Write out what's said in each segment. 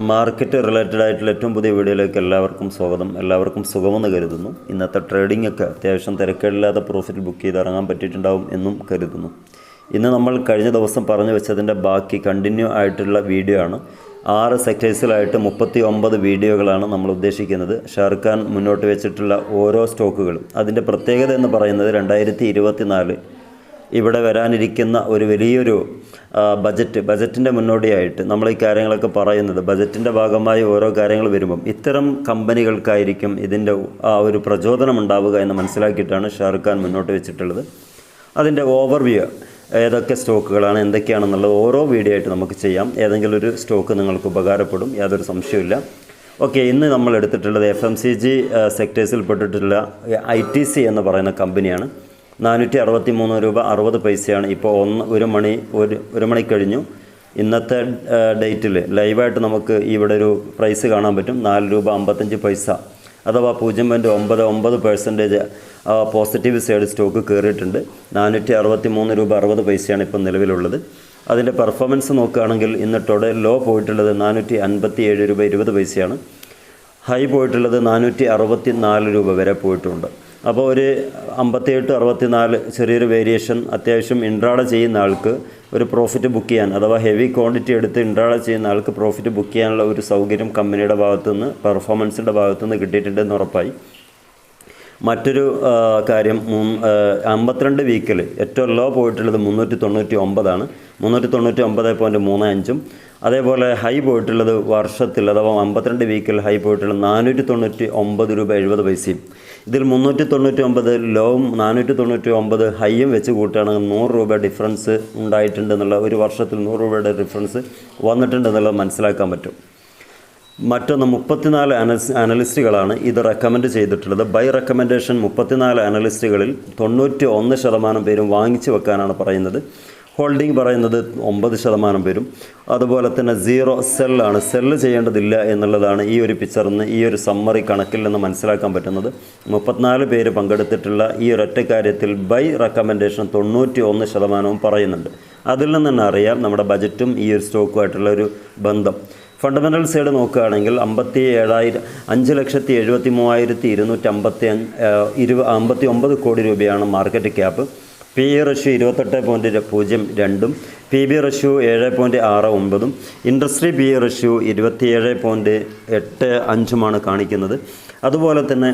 Market related ആയിട്ടുള്ള ഏറ്റവും പുതിയ വീഡിയോയിലേക്ക് എല്ലാവർക്കും സ്വാഗതം. എല്ലാവർക്കും സുഖമെന്ന് കരുതുന്നു. ഇന്നത്തെ ട്രേഡിംഗ് ഒക്കെ അത്യാവശ്യം തിരക്കേടില്ലാതെ പ്രോഫിറ്റ് ബുക്ക് ചെയ്ത് ഇറങ്ങാൻ പറ്റിയിട്ടുണ്ടാവും എന്നും കരുതുന്നു. ഇന്ന് നമ്മൾ കഴിഞ്ഞ ദിവസം പറഞ്ഞു വെച്ചതിന്റെ ബാക്കി കണ്ടിന്യൂ ആയിട്ടുള്ള വീഡിയോ ആണ്. ആറ് സെക്ടേഴ്സിലായിട്ട് മുപ്പത്തി ഒമ്പത് വീഡിയോകളാണ് നമ്മൾ ഉദ്ദേശിക്കുന്നത്. ഷാർഖാൻ മുന്നോട്ട് വെച്ചിട്ടുള്ള ഓരോ സ്റ്റോക്കുകളും. അതിന്റെ പ്രത്യേകത എന്ന് പറയുന്നത് രണ്ടായിരത്തി ഇരുപത്തി ഇവിടെ വരാനിരിക്കുന്ന ഒരു വലിയൊരു ബജറ്റ് ബജറ്റിന്റെ മുന്നോടിയായിട്ട് നമ്മൾ ഈ കാര്യങ്ങളൊക്കെ പറയുന്നത് ബജറ്റിന്റെ ഭാഗമായി ഓരോ കാര്യങ്ങൾ വരുമ്പം ഇത്തരം കമ്പനികൾക്കായിരിക്കും ഇതിന്റെ ഒരു പ്രചോദനം ഉണ്ടാവുക എന്ന് മനസ്സിലാക്കിയിട്ടാണ് ഷാറുഖ് ഖാൻ മുന്നോട്ട് വെച്ചിട്ടുള്ളത്. അതിന്റെ ഓവർവ്യൂ ഏതൊക്കെ സ്റ്റോക്കുകളാണ് എന്തൊക്കെയാണെന്നുള്ളത് ഓരോ വീഡിയോ ആയിട്ട് നമുക്ക് ചെയ്യാം. ഏതെങ്കിലും ഒരു സ്റ്റോക്ക് നിങ്ങൾക്ക് ഉപകാരപ്പെടും യാതൊരു സംശയമില്ല ഓക്കെ ഇന്ന് നമ്മൾ എടുത്തിട്ടുള്ളത് എഫ് എം സി ജി സെക്ടേഴ്സിൽ പെട്ടിട്ടുള്ള ഐ ടി സി എന്ന് പറയുന്ന കമ്പനിയാണ്. നാനൂറ്റി അറുപത്തി മൂന്ന് രൂപ അറുപത് പൈസയാണ് ഇപ്പോൾ ഒന്ന് ഒരു മണി ഒരു ഒരു മണി കഴിഞ്ഞു. ഇന്നത്തെ ഡേറ്റിൽ ലൈവായിട്ട് നമുക്ക് ഇവിടെ ഒരു പ്രൈസ് കാണാൻ പറ്റും. നാല് രൂപ അമ്പത്തഞ്ച് പൈസ. അഥവാ പൂജ്യം പോയിന്റ് ഒമ്പത് ഒമ്പത് പെർസെന്റേജ് പോസിറ്റീവ് സൈഡ് സ്റ്റോക്ക് കയറിയിട്ടുണ്ട്. നാനൂറ്റി അറുപത്തി മൂന്ന് രൂപ അറുപത് പൈസയാണ് ഇപ്പോൾ നിലവിലുള്ളത്. അതിന്റെ പെർഫോമൻസ് നോക്കുകയാണെങ്കിൽ ഇന്ന് ടൊടെ ലോ പോയിട്ടുള്ളത് നാനൂറ്റി അൻപത്തി ഏഴ് രൂപ ഇരുപത് പൈസയാണ്. ഹൈ പോയിട്ടുള്ളത് നാനൂറ്റി അറുപത്തി നാല് രൂപ വരെ പോയിട്ടുണ്ട്. അപ്പോൾ ഒരു അമ്പത്തിയെട്ട് അറുപത്തി നാല് ചെറിയൊരു വേരിയേഷൻ അത്യാവശ്യം ഇൻട്രാഡ ചെയ്യുന്ന ആൾക്ക് ഒരു പ്രോഫിറ്റ് ബുക്ക് ചെയ്യാൻ അഥവാ ഹെവി ക്വാണ്ടിറ്റി എടുത്ത് ഇൻട്രാഡ ചെയ്യുന്ന ആൾക്ക് പ്രോഫിറ്റ് ബുക്ക് ചെയ്യാനുള്ള ഒരു സൗകര്യം കമ്പനിയുടെ ഭാഗത്തുനിന്ന് പെർഫോമൻസിന്റെ ഭാഗത്തുനിന്ന് കിട്ടിയിട്ടുണ്ടെന്ന് ഉറപ്പായി. മറ്റൊരു കാര്യം അമ്പത്തിരണ്ട് വീക്കിൽ ഏറ്റവും ലോ പോയിട്ടുള്ളത് മുന്നൂറ്റി തൊണ്ണൂറ്റി ഒമ്പതാണ് മുന്നൂറ്റി തൊണ്ണൂറ്റി ഒമ്പത് പോയിന്റ് മൂന്ന് അഞ്ചും. അതേപോലെ ഹൈ പോയിട്ടുള്ളത് വർഷത്തിൽ അഥവാ അമ്പത്തിരണ്ട് വീക്കിൽ ഹൈ പോയിട്ടുള്ളത് നാനൂറ്റി തൊണ്ണൂറ്റി ഒമ്പത് രൂപ എഴുപത് പൈസയും. ഇതിൽ മുന്നൂറ്റി തൊണ്ണൂറ്റി ഒമ്പത് ലോവും നാനൂറ്റി തൊണ്ണൂറ്റി ഒമ്പത് ഹൈയും വെച്ച് കൂട്ടുകയാണെങ്കിൽ നൂറ് രൂപ ഡിഫറൻസ് ഉണ്ടായിട്ടുണ്ട് എന്നുള്ള ഒരു വർഷത്തിൽ നൂറ് രൂപയുടെ ഡിഫറൻസ് വന്നിട്ടുണ്ടെന്നുള്ളത് മനസ്സിലാക്കാൻ പറ്റും. മറ്റൊന്ന് മുപ്പത്തിനാല് അനലിസ് അനലിസ്റ്റുകളാണ് ഇത് റെക്കമെൻഡ് ചെയ്തിട്ടുള്ളത്. ബൈ റെക്കമെൻഡേഷൻ മുപ്പത്തിനാല് അനലിസ്റ്റുകളിൽ തൊണ്ണൂറ്റി ഒന്ന് ശതമാനം പേരും വാങ്ങിച്ചു വെക്കാനാണ് പറയുന്നത്. ഹോൾഡിംഗ് പറയുന്നത് ഒമ്പത് ശതമാനം വരും. അതുപോലെ തന്നെ സീറോ സെല്ലാണ് സെല്ല് ചെയ്യേണ്ടതില്ല എന്നുള്ളതാണ് ഈ ഒരു പിക്ചറിൽ നിന്ന് ഈ ഒരു സമ്മറി കണക്കിൽ നിന്ന് മനസ്സിലാക്കാൻ പറ്റുന്നത്. മുപ്പത്തിനാല് പേര് പങ്കെടുത്തിട്ടുള്ള ഈ ഒരൊറ്റ കാര്യത്തിൽ ബൈ റെക്കമെൻഡേഷൻ തൊണ്ണൂറ്റി ഒന്ന് ശതമാനവും പറയുന്നുണ്ട്. അതിൽ നിന്ന് തന്നെ അറിയാം നമ്മുടെ ബജറ്റും ഈ ഒരു സ്റ്റോക്കുമായിട്ടുള്ള ഒരു ബന്ധം. ഫണ്ടമെന്റൽ സൈഡ് നോക്കുകയാണെങ്കിൽ അമ്പത്തി ഏഴായിരം അഞ്ച് ലക്ഷത്തി എഴുപത്തി മൂവായിരത്തി ഇരുന്നൂറ്റി അമ്പത്തി അഞ്ച് ഇരുപ അമ്പത്തി ഒമ്പത് കോടി രൂപയാണ് market cap P E ratio ഇരുപത്തെട്ട് പോയിന്റ് പൂജ്യം രണ്ടും പി ബി റഷ്യൂ ഏഴ് പോയിന്റ് ആറ് ഒമ്പതും ഇൻഡസ്ട്രി ഇ റഷ്യൂ ഇരുപത്തിയേഴ് പോയിന്റ് എട്ട് അഞ്ചുമാണ് കാണിക്കുന്നത്. അതുപോലെ തന്നെ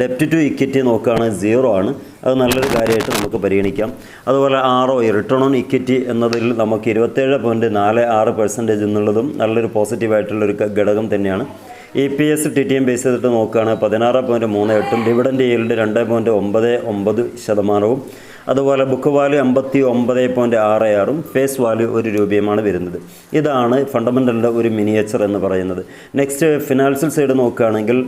ഡെപ്റ്റ് ടു ഇക്വിറ്റി നോക്കുകയാണെങ്കിൽ സീറോ ആണ്. അത് നല്ലൊരു കാര്യമായിട്ട് നമുക്ക് പരിഗണിക്കാം. അതുപോലെ ഒ റിട്ടേൺ ഓൺ ഇക്വിറ്റി എന്നതിൽ നമുക്ക് ഇരുപത്തേഴ് പോയിന്റ് നാല് ആറ് പെർസെന്റേജ് എന്നുള്ളതും നല്ലൊരു പോസിറ്റീവായിട്ടുള്ളൊരു ഘടകം തന്നെയാണ്. E P S T T M base ചെയ്തിട്ട് നോക്കുകയാണെങ്കിൽ പതിനാറ് പോയിന്റ് മൂന്ന് എട്ടും ഡിവിഡന്റ് yield രണ്ട് പോയിന്റ് ഒമ്പത് ഒമ്പത് ശതമാനവും. അതുപോലെ ബുക്ക് വാല്യൂ അമ്പത്തി ഒമ്പത് പോയിന്റ് ആറ് ആറും ഫേസ് വാല്യൂ ഒരു രൂപയുമാണ് വരുന്നത്. ഇതാണ് ഫണ്ടമെന്റലിന്റെ ഒരു മിനിയേച്ചർ എന്ന് പറയുന്നത്. നെക്സ്റ്റ് ഫിനാൻഷ്യൽ സൈഡ് നോക്കുകയാണെങ്കിൽ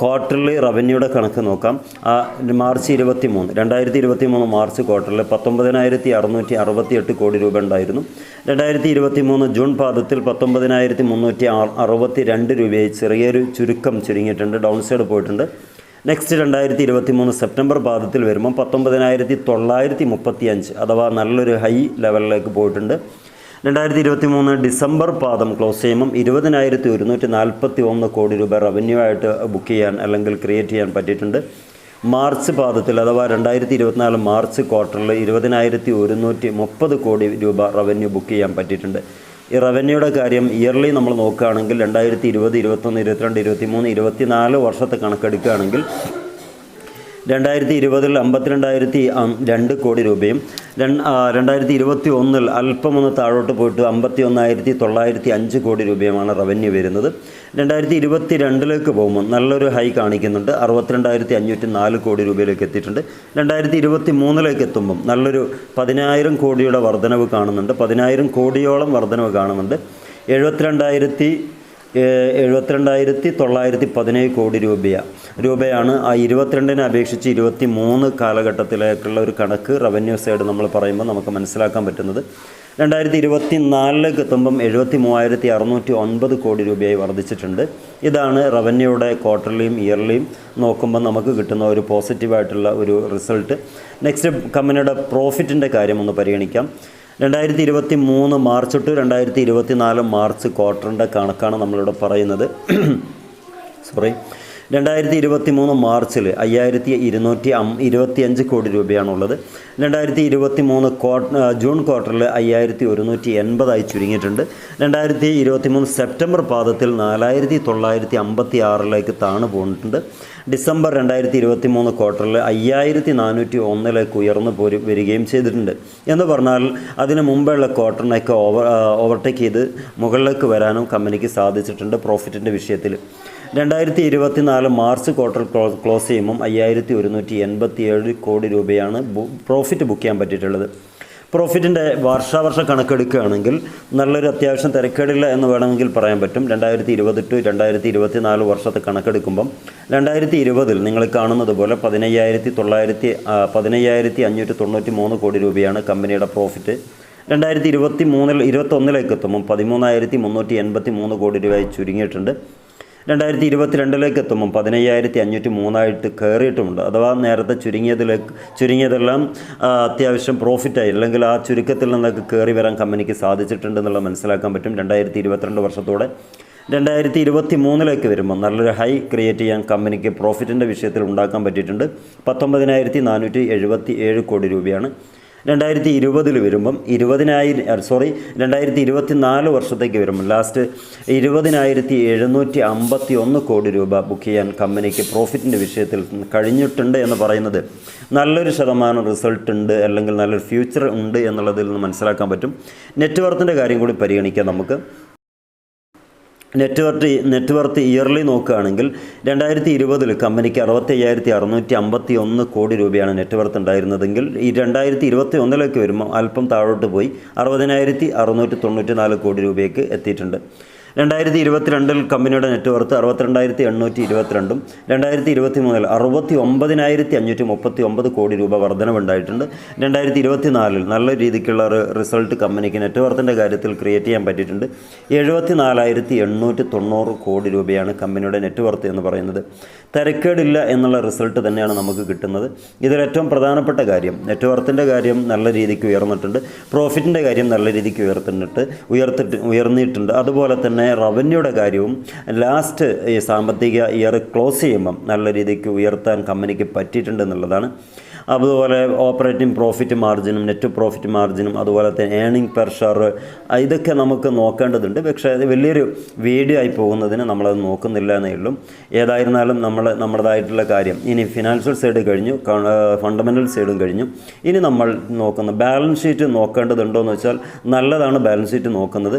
ക്വാർട്ടർലി റവന്യൂയുടെ കണക്ക് നോക്കാം. ആ മാർച്ച് ഇരുപത്തി മൂന്ന് രണ്ടായിരത്തി ഇരുപത്തി മൂന്ന് മാർച്ച് ക്വാർട്ടറിൽ പത്തൊമ്പതിനായിരത്തി അറുന്നൂറ്റി അറുപത്തി എട്ട് കോടി രൂപ ഉണ്ടായിരുന്നു. രണ്ടായിരത്തി ഇരുപത്തി മൂന്ന് ജൂൺ പാദത്തിൽ പത്തൊമ്പതിനായിരത്തി മുന്നൂറ്റി അറുപത്തി രണ്ട് രൂപയായി ചെറിയൊരു ചുരുക്കം ചുരുങ്ങിയിട്ടുണ്ട്. ഡൗൺ സൈഡ് പോയിട്ടുണ്ട്. നെക്സ്റ്റ് രണ്ടായിരത്തി ഇരുപത്തി മൂന്ന് സെപ്റ്റംബർ പാദത്തിൽ വരുമ്പോൾ പത്തൊമ്പതിനായിരത്തി തൊള്ളായിരത്തി മുപ്പത്തി അഞ്ച് അഥവാ നല്ലൊരു ഹൈ ലെവലിലേക്ക് പോയിട്ടുണ്ട്. രണ്ടായിരത്തി ഇരുപത്തി മൂന്ന് ഡിസംബർ പാദം ക്ലോസ് ചെയ്യുമ്പം ഇരുപതിനായിരത്തി ഒരുന്നൂറ്റി നാൽപ്പത്തി ഒന്ന് കോടി രൂപ റവന്യൂ ആയിട്ട് ബുക്ക് ചെയ്യാൻ അല്ലെങ്കിൽ ക്രിയേറ്റ് ചെയ്യാൻ പറ്റിയിട്ടുണ്ട്. മാർച്ച് പാദത്തിൽ അഥവാ രണ്ടായിരത്തി ഇരുപത്തിനാല് മാർച്ച് ക്വാർട്ടറിൽ ഇരുപതിനായിരത്തി ഒരുന്നൂറ്റി മുപ്പത് കോടി രൂപ റവന്യൂ ബുക്ക് ചെയ്യാൻ പറ്റിയിട്ടുണ്ട്. ഈ റവന്യൂയുടെ കാര്യം ഇയർലി നമ്മൾ നോക്കുകയാണെങ്കിൽ രണ്ടായിരത്തി ഇരുപത് ഇരുപത്തൊന്ന് ഇരുപത്തിരണ്ട് ഇരുപത്തി മൂന്ന് ഇരുപത്തിനാല് വർഷത്തെ കണക്കെടുക്കുകയാണെങ്കിൽ രണ്ടായിരത്തി ഇരുപതിൽ അമ്പത്തിരണ്ടായിരത്തി രണ്ട് കോടി രൂപയും രണ്ടായിരത്തി ഇരുപത്തി ഒന്നിൽ അല്പമൊന്ന് താഴോട്ട് പോയിട്ട് അമ്പത്തി ഒന്നായിരത്തി തൊള്ളായിരത്തി അഞ്ച് കോടി രൂപയുമാണ് റവന്യൂ വരുന്നത്. രണ്ടായിരത്തി ഇരുപത്തി രണ്ടിലേക്ക് പോകുമ്പോൾ നല്ലൊരു ഹൈ കാണിക്കുന്നുണ്ട്. അറുപത്തിരണ്ടായിരത്തി അഞ്ഞൂറ്റി നാല് കോടി രൂപയിലേക്ക് എത്തിയിട്ടുണ്ട്. രണ്ടായിരത്തി ഇരുപത്തി മൂന്നിലേക്ക് എത്തുമ്പം നല്ലൊരു പതിനായിരം കോടിയുടെ വർധനവ് കാണുന്നുണ്ട്. പതിനായിരം കോടിയോളം വർധനവ് കാണുന്നുണ്ട്. എഴുപത്തിരണ്ടായിരത്തി എഴുപത്തിരണ്ടായിരത്തി തൊള്ളായിരത്തി പതിനേഴ് കോടി രൂപയാണ് രൂപയാണ് ആ ഇരുപത്തിരണ്ടിനെ അപേക്ഷിച്ച് ഇരുപത്തി മൂന്ന് കാലഘട്ടത്തിലേക്കുള്ള ഒരു കണക്ക് റവന്യൂ സൈഡ് നമ്മൾ പറയുമ്പോൾ നമുക്ക് മനസ്സിലാക്കാൻ പറ്റുന്നത്. രണ്ടായിരത്തി ഇരുപത്തി നാലിലേക്ക് എത്തുമ്പം എഴുപത്തി മൂവായിരത്തി അറുന്നൂറ്റി ഒൻപത് കോടി രൂപയായി വർദ്ധിച്ചിട്ടുണ്ട്. ഇതാണ് റവന്യൂയുടെ ക്വാർട്ടർലിയും ഇയർലിയും നോക്കുമ്പോൾ നമുക്ക് കിട്ടുന്ന ഒരു പോസിറ്റീവായിട്ടുള്ള ഒരു റിസൾട്ട്. നെക്സ്റ്റ് കമ്പനിയുടെ പ്രോഫിറ്റിന്റെ കാര്യം ഒന്ന് പരിഗണിക്കാം. രണ്ടായിരത്തി ഇരുപത്തി മൂന്ന് മാർച്ച് ടു രണ്ടായിരത്തി ഇരുപത്തി നാല് മാർച്ച് ക്വാർട്ടറിന്റെ കണക്കാണ് നമ്മളിവിടെ പറയുന്നത്. സോറി രണ്ടായിരത്തി ഇരുപത്തി മൂന്ന് മാർച്ചിൽ അയ്യായിരത്തി ഇരുന്നൂറ്റി അം ഇരുപത്തി അഞ്ച് കോടി രൂപയാണുള്ളത്. രണ്ടായിരത്തി ഇരുപത്തി മൂന്ന് ജൂൺ ക്വാർട്ടറിൽ അയ്യായിരത്തി ഒരുന്നൂറ്റി എൺപതായി ചുരുങ്ങിയിട്ടുണ്ട്. രണ്ടായിരത്തി ഇരുപത്തി മൂന്ന് സെപ്റ്റംബർ പാദത്തിൽ നാലായിരത്തി തൊള്ളായിരത്തി അമ്പത്തി ആറിലേക്ക് താണു പോയിട്ടുണ്ട് ഡിസംബർ രണ്ടായിരത്തി ഇരുപത്തി മൂന്ന് ക്വാർട്ടറിൽ അയ്യായിരത്തി നാനൂറ്റി ഒന്നിലേക്ക് ഉയർന്നു പോരും വരികയും ചെയ്തിട്ടുണ്ട്. എന്ന് പറഞ്ഞാൽ അതിന് മുമ്പുള്ള ക്വാർട്ടറിനൊക്കെ ഓവർ ഓവർടേക്ക് ചെയ്ത് മുകളിലേക്ക് വരാനും കമ്പനിക്ക് സാധിച്ചിട്ടുണ്ട് പ്രോഫിറ്റിന്റെ വിഷയത്തിൽ രണ്ടായിരത്തി ഇരുപത്തി നാല് മാർച്ച് ക്വാർട്ടർ ക്ലോസ് ക്ലോസ് ചെയ്യുമ്പം അയ്യായിരത്തി ഒരുന്നൂറ്റി എൺപത്തി ഏഴ് കോടി രൂപയാണ് പ്രോഫിറ്റ് ബുക്ക് ചെയ്യാൻ പറ്റിയിട്ടുള്ളത്. പ്രോഫിറ്റിന്റെ വർഷാവർഷ കണക്കെടുക്കുകയാണെങ്കിൽ നല്ലൊരു അത്യാവശ്യം തിരക്കേടില്ല എന്ന് വേണമെങ്കിൽ പറയാൻ പറ്റും. രണ്ടായിരത്തി ഇരുപത് ടു രണ്ടായിരത്തി ഇരുപത്തി നാല് വർഷത്തെ കണക്കെടുക്കുമ്പം രണ്ടായിരത്തി ഇരുപതിൽ നിങ്ങൾ കാണുന്നത് പോലെ പതിനയ്യായിരത്തി തൊള്ളായിരത്തി പതിനയ്യായിരത്തി അഞ്ഞൂറ്റി തൊണ്ണൂറ്റി മൂന്ന് കോടി രൂപയാണ് കമ്പനിയുടെ പ്രോഫിറ്റ് രണ്ടായിരത്തി ഇരുപത്തി മൂന്നിൽ ഇരുപത്തൊന്നിലേക്ക് എത്തുമ്പം പതിമൂന്നായിരത്തി മുന്നൂറ്റി എൺപത്തി മൂന്ന് കോടി രൂപയായി ചുരുങ്ങിയിട്ടുണ്ട്. രണ്ടായിരത്തി ഇരുപത്തിരണ്ടിലേക്ക് എത്തുമ്പം പതിനയ്യായിരത്തി അഞ്ഞൂറ്റി മൂന്നായിട്ട് കയറിയിട്ടുമുണ്ട്. അഥവാ നേരത്തെ ചുരുങ്ങിയതിലേക്ക് ചുരുങ്ങിയതെല്ലാം അത്യാവശ്യം പ്രോഫിറ്റായി അല്ലെങ്കിൽ ആ ചുരുക്കത്തിൽ നിന്നൊക്കെ കയറി വരാൻ കമ്പനിക്ക് സാധിച്ചിട്ടുണ്ട് എന്നുള്ളത് മനസ്സിലാക്കാൻ പറ്റും. രണ്ടായിരത്തി ഇരുപത്തിരണ്ട് വർഷത്തോടെ രണ്ടായിരത്തി ഇരുപത്തി മൂന്നിലേക്ക് വരുമ്പോൾ നല്ലൊരു ഹൈ ക്രിയേറ്റ് ചെയ്യാൻ കമ്പനിക്ക് പ്രോഫിറ്റിന്റെ വിഷയത്തിൽ ഉണ്ടാക്കാൻ പറ്റിയിട്ടുണ്ട്. പത്തൊമ്പതിനായിരത്തി നാനൂറ്റി എഴുപത്തി ഏഴ് കോടി രൂപയാണ് രണ്ടായിരത്തി ഇരുപതിൽ വരുമ്പം ഇരുപതിനായിരം സോറി രണ്ടായിരത്തി ഇരുപത്തി നാല് വർഷത്തേക്ക് വരുമ്പം ലാസ്റ്റ് ഇരുപതിനായിരത്തി എഴുന്നൂറ്റി അമ്പത്തി ഒന്ന് കോടി രൂപ ബുക്ക് ചെയ്യാൻ കമ്പനിക്ക് പ്രോഫിറ്റിന്റെ വിഷയത്തിൽ കഴിഞ്ഞിട്ടുണ്ട് എന്ന് പറയുന്നത് നല്ലൊരു ശതമാനം റിസൾട്ട് ഉണ്ട് അല്ലെങ്കിൽ നല്ലൊരു ഫ്യൂച്ചർ ഉണ്ട് എന്നുള്ളതിൽ നിന്ന് മനസ്സിലാക്കാൻ പറ്റും. നെറ്റ്വർത്തിന്റെ കാര്യം കൂടി പരിഗണിക്കാം നമുക്ക്. നെറ്റ്വർത്ത് നെറ്റ്വർത്ത് ഇയർലി നോക്കുകയാണെങ്കിൽ രണ്ടായിരത്തി ഇരുപതിൽ കമ്പനിക്ക് അറുപത്തി അയ്യായിരത്തി അറുന്നൂറ്റി അമ്പത്തി ഒന്ന് കോടി രൂപയാണ് നെറ്റ്വർത്ത് ഉണ്ടായിരുന്നതെങ്കിൽ ഈ രണ്ടായിരത്തി ഇരുപത്തി ഒന്നിലേക്ക് വരുമ്പോൾ അല്പം താഴോട്ട് പോയി അറുപതിനായിരത്തി അറുന്നൂറ്റി തൊണ്ണൂറ്റി നാല് കോടി രൂപയ്ക്ക് എത്തിയിട്ടുണ്ട്. രണ്ടായിരത്തി ഇരുപത്തിരണ്ടിൽ കമ്പനിയുടെ നെറ്റ്വർത്ത് അറുപത്തിരണ്ടായിരത്തി എണ്ണൂറ്റി ഇരുപത്തിരണ്ടും രണ്ടായിരത്തി ഇരുപത്തി മൂന്നിൽ അറുപത്തി ഒമ്പതിനായിരത്തി അഞ്ഞൂറ്റി മുപ്പത്തി ഒമ്പത് കോടി രൂപ വർധനവുണ്ടായിട്ടുണ്ട്. രണ്ടായിരത്തി ഇരുപത്തി നാലിൽ നല്ല രീതിക്കുള്ള ഒരു റിസൾട്ട് കമ്പനിക്ക് നെറ്റ്വർത്തിന്റെ കാര്യത്തിൽ ക്രിയേറ്റ് ചെയ്യാൻ പറ്റിയിട്ടുണ്ട്. എഴുപത്തി നാലായിരത്തി എണ്ണൂറ്റി തൊണ്ണൂറ് കോടി രൂപയാണ് കമ്പനിയുടെ നെറ്റ്വർത്ത് എന്ന് പറയുന്നത്. തിരക്കേടില്ല എന്നുള്ള റിസൾട്ട് തന്നെയാണ് നമുക്ക് കിട്ടുന്നത്. ഇതിലേറ്റവും പ്രധാനപ്പെട്ട കാര്യം നെറ്റ്വർത്തിന്റെ കാര്യം നല്ല രീതിക്ക് ഉയർന്നിട്ടുണ്ട്. പ്രോഫിറ്റിന്റെ കാര്യം നല്ല രീതിക്ക് ഉയർത്തിട്ട് ഉയർത്തിട്ട് ഉയർന്നിട്ടുണ്ട്. അതുപോലെ തന്നെ റവന്യൂയുടെ കാര്യവും ലാസ്റ്റ് ഈ സാമ്പത്തിക ഇയർ ക്ലോസ് ചെയ്യുമ്പം നല്ല രീതിക്ക് ഉയർത്താൻ കമ്പനിക്ക് പറ്റിയിട്ടുണ്ട് എന്നുള്ളതാണ്. അതുപോലെ ഓപ്പറേറ്റിംഗ് പ്രോഫിറ്റ് മാർജിനും നെറ്റ് പ്രോഫിറ്റ് മാർജിനും അതുപോലെ തന്നെ ഏണിംഗ് പെർ ഷെയർ ഇതൊക്കെ നമുക്ക് നോക്കേണ്ടതുണ്ട്. പക്ഷേ അത് വലിയൊരു വീഡിയോ ആയി പോകുന്നതിന് നമ്മളത് നോക്കുന്നില്ല എന്നേ ഉള്ളൂ. ഏതായിരുന്നാലും നമ്മൾ നമ്മുടേതായിട്ടുള്ള കാര്യം. ഇനി ഫിനാൻഷ്യൽ സൈഡ് കഴിഞ്ഞു ഫണ്ടമെന്റൽ സൈഡും കഴിഞ്ഞു. ഇനി നമ്മൾ നോക്കുന്ന ബാലൻസ് ഷീറ്റ് നോക്കേണ്ടതുണ്ടോ എന്ന് വെച്ചാൽ നല്ലതാണ് ബാലൻസ് ഷീറ്റ് നോക്കുന്നത്.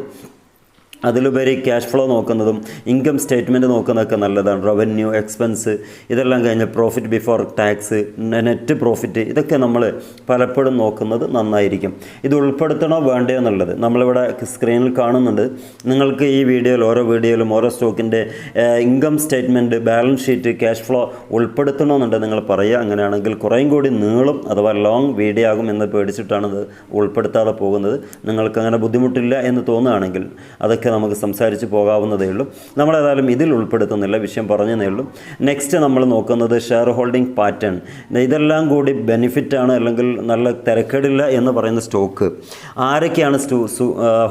അതിലുപരി ക്യാഷ് ഫ്ലോ നോക്കുന്നതും ഇൻകം സ്റ്റേറ്റ്മെന്റ് നോക്കുന്നതൊക്കെ നല്ലതാണ്. റവന്യൂ എക്സ്പെൻസ് ഇതെല്ലാം കഴിഞ്ഞ് profit before tax net profit ഇതൊക്കെ നമ്മൾ പലപ്പോഴും നോക്കുന്നത് നന്നായിരിക്കും. ഇത് ഉൾപ്പെടുത്തണോ വേണ്ടയോ എന്നുള്ളത് നമ്മളിവിടെ സ്ക്രീനിൽ കാണുന്നുണ്ട്. നിങ്ങൾക്ക് ഈ വീഡിയോയിൽ ഓരോ വീഡിയോയിലും ഓരോ സ്റ്റോക്കിന്റെ income statement balance sheet cash flow ഉൾപ്പെടുത്തണമെന്നുണ്ട് നിങ്ങൾ പറയുക. അങ്ങനെയാണെങ്കിൽ കുറേയും കൂടി നീളും അഥവാ ലോങ് വീഡിയോ ആകും എന്ന് പേടിച്ചിട്ടാണ് ഇത് ഉൾപ്പെടുത്താതെ പോകുന്നത്. നിങ്ങൾക്ക് അങ്ങനെ ബുദ്ധിമുട്ടില്ല എന്ന് തോന്നുകയാണെങ്കിൽ അതൊക്കെ നമുക്ക് സംസാരിച്ച് പോകാവുന്നതേ ഉള്ളൂ. നമ്മളേതായാലും ഇതിൽ ഉൾപ്പെടുത്തുന്നില്ല വിഷയം പറഞ്ഞതേ ഉള്ളൂ. നെക്സ്റ്റ് നമ്മൾ നോക്കുന്നത് ഷെയർ ഹോൾഡിംഗ് പാറ്റേൺ ഇതെല്ലാം കൂടി ബെനിഫിറ്റാണ് അല്ലെങ്കിൽ നല്ല തിരക്കേടില്ല എന്ന് പറയുന്ന സ്റ്റോക്ക് ആരൊക്കെയാണ്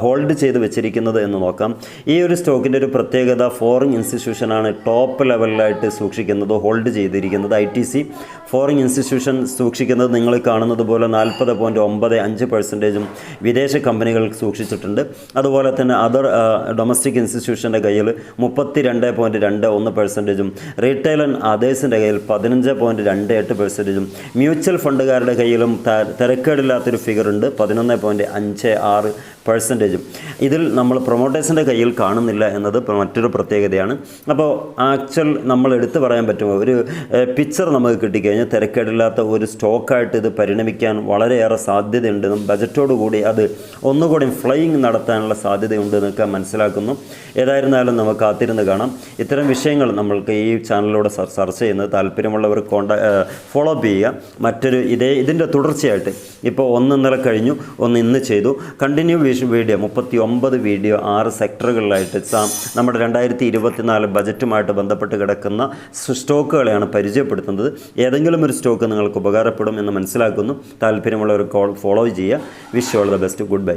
ഹോൾഡ് ചെയ്ത് വെച്ചിരിക്കുന്നത് എന്ന് നോക്കാം. ഈ ഒരു സ്റ്റോക്കിന്റെ ഒരു പ്രത്യേകത ഫോറിൻ ഇൻസ്റ്റിറ്റ്യൂഷനാണ് ടോപ്പ് ലെവലിലായിട്ട് സൂക്ഷിക്കുന്നത് ഹോൾഡ് ചെയ്തിരിക്കുന്നത്. I T C foreign institution സൂക്ഷിക്കുന്നത് നിങ്ങൾ കാണുന്നത് പോലെ നാൽപ്പത് പോയിന്റ് ഒമ്പത് അഞ്ച് പെർസെന്റേജും വിദേശ കമ്പനികൾ സൂക്ഷിച്ചിട്ടുണ്ട്. അതുപോലെ തന്നെ അതർ ഡൊമസ്റ്റിക് ഇൻസ്റ്റിറ്റ്യൂഷന്റെ കയ്യിൽ മുപ്പത്തി രണ്ട് പോയിന്റ് രണ്ട് ഒന്ന് പെർസെന്റേജും റീറ്റെയിൽ ആൻഡ് അതേഴ്സിന്റെ കയ്യിൽ പതിനഞ്ച് പോയിന്റ് രണ്ട് എട്ട് പെർസെന്റേജും മ്യൂച്വൽ ഫണ്ടുകാരുടെ കയ്യിലും തിരക്കേടില്ലാത്തൊരു ഫിഗർ ഉണ്ട് പതിനൊന്ന് പോയിന്റ് അഞ്ച് ആറ് പെർസെന്റേജും ഇതിൽ നമ്മൾ പ്രൊമോട്ടേഴ്സിന്റെ കയ്യിൽ കാണുന്നില്ല എന്നത് മറ്റൊരു പ്രത്യേകതയാണ്. അപ്പോൾ ആക്ച്വൽ നമ്മൾ എടുത്തു പറയാൻ പറ്റുമോ? ഒരു പിക്ചർ നമുക്ക് കിട്ടിക്കഴിഞ്ഞാൽ തിരക്കേടില്ലാത്ത ഒരു സ്റ്റോക്കായിട്ട് ഇത് പരിണമിക്കാൻ വളരെയേറെ സാധ്യതയുണ്ടെന്നും ബജറ്റോടുകൂടി അത് ഒന്നുകൂടി ഫ്ലൈയിങ് നടത്താനുള്ള സാധ്യതയുണ്ട് എന്നൊക്കെ മനസ്സിലാക്കുന്നു. ഏതായിരുന്നാലും നമുക്ക് കാത്തിരുന്ന് കാണാം. ഇത്തരം വിഷയങ്ങൾ നമ്മൾക്ക് ഈ ചാനലിലൂടെ സർച്ച് ചെയ്യുന്നത് താല്പര്യമുള്ളവർ കോണ്ടാ ഫോളോ അപ്പ് ചെയ്യുക. മറ്റൊരു ഇതേ ഇതിന്റെ തുടർച്ചയായിട്ട് ഇപ്പോൾ ഒന്ന് ഇന്നലെ കഴിഞ്ഞു ഒന്ന് ഇന്ന് ചെയ്തു. കണ്ടിന്യൂ വീഡിയോ മുപ്പത്തി ഒമ്പത് വീഡിയോ ആറ് സെക്ടറുകളിലായിട്ട് സാം നമ്മുടെ രണ്ടായിരത്തി ഇരുപത്തിനാല് ബജറ്റുമായിട്ട് ബന്ധപ്പെട്ട് കിടക്കുന്ന സ്റ്റോക്കുകളെയാണ് പരിചയപ്പെടുത്തുന്നത്. ഏതെങ്കിലും ഒരു സ്റ്റോക്ക് നിങ്ങൾക്ക് ഉപകാരപ്പെടും എന്ന് മനസ്സിലാക്കുന്നു. താല്പര്യമുള്ളവർ കോൾ ഫോളോ ചെയ്യുക. Wish all the best goodbye